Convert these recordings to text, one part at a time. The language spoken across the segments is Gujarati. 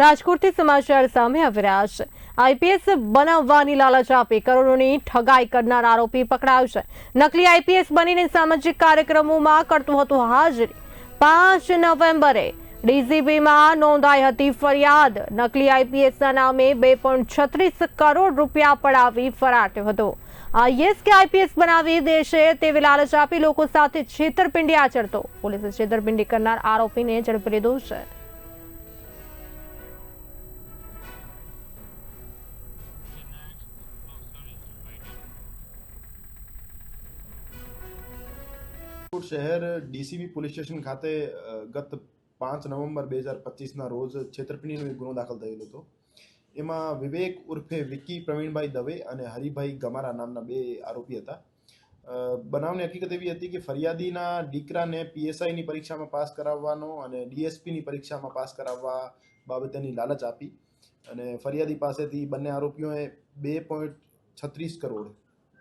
રાજકોટથી સમાચાર સામે આવી છે. આઈપીએસ બનાવવાની લાલચ આપી કરોડોની ઠગાઈ કરનાર આરોપી પકડાયો છે. નકલી આઈપીએસ બનીને સામાજિક કાર્યક્રમોમાં કરતો હતો હાજરી. પાંચ નવેમ્બરે ડીજીપીમાં નોંધાઈ હતી ફરિયાદ. નકલી આઈપીએસના નામે બે છત્રીસ કરોડ રૂપિયા પડાવી ફરાટ્યો હતો. આઈએસ કે આઈપીએસ બનાવી દેશે તેવી લાલચ આપી લોકો સાથે છેતરપિંડી આચરતો. પોલીસે છેતરપિંડી કરનાર આરોપીને ઝડપી લીધો છે. રાજકોટ શહેર ડીસીબી પોલીસ સ્ટેશન ખાતે ગત પાંચ નવેમ્બર બે હજાર પચીસના રોજ છેતરપિંડીનો એક ગુનો દાખલ થયેલો હતો. એમાં વિવેક ઉર્ફે વિકી પ્રવીણભાઈ દવે અને હરિભાઈ ગમારા નામના બે આરોપી હતા. બનાવની હકીકત એવી હતી કે ફરિયાદીના દીકરાને પીએસઆઈની પરીક્ષામાં પાસ કરાવવાનો અને ડીએસપીની પરીક્ષામાં પાસ કરાવવા બાબતેની લાલચ આપી અને ફરિયાદી પાસેથી બંને આરોપીઓએ બે પોઈન્ટ છત્રીસ કરોડ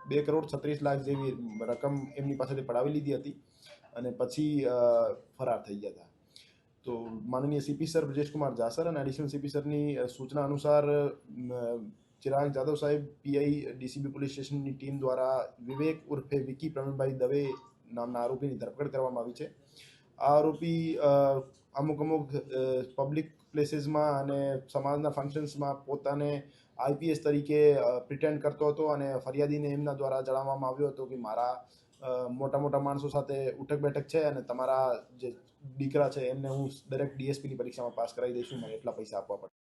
બે કરોડ છત્રીસ લાખ જેવી રકમ એમની પાસેથી પડાવી લીધી હતી અને પછી ફરાર થઈ ગયા હતા. તો માનનીય સીપી સર બ્રજેશકુમાર જાસર અને એડિશનલ સીપી સરની સૂચના અનુસાર ચિરાગ જાદવ સાહેબ પીઆઈ ડીસીબી પોલીસ સ્ટેશનની ટીમ દ્વારા વિવેક ઉર્ફે વિકી પ્રવીણભાઈ દવે નામના આરોપીની ધરપકડ કરવામાં આવી છે. આ આરોપી અમુક અમુક પબ્લિક પ્લેસીસમાં અને સમાજના ફંક્શન્સમાં પોતાને આઈપીએસ તરીકે પ્રિટેન્ડ કરતો હતો અને ફરિયાદીને એમના દ્વારા જણાવવામાં આવ્યો હતો કે મારા મોટા મોટા માણસો સાથે ઉઠક બેઠક છે અને તમારા જે દીકરા છે એમને હું દરેક ડીએસપીની પરીક્ષામાં પાસ કરાવી દઈશું, મને એટલા પૈસા આપવા પડે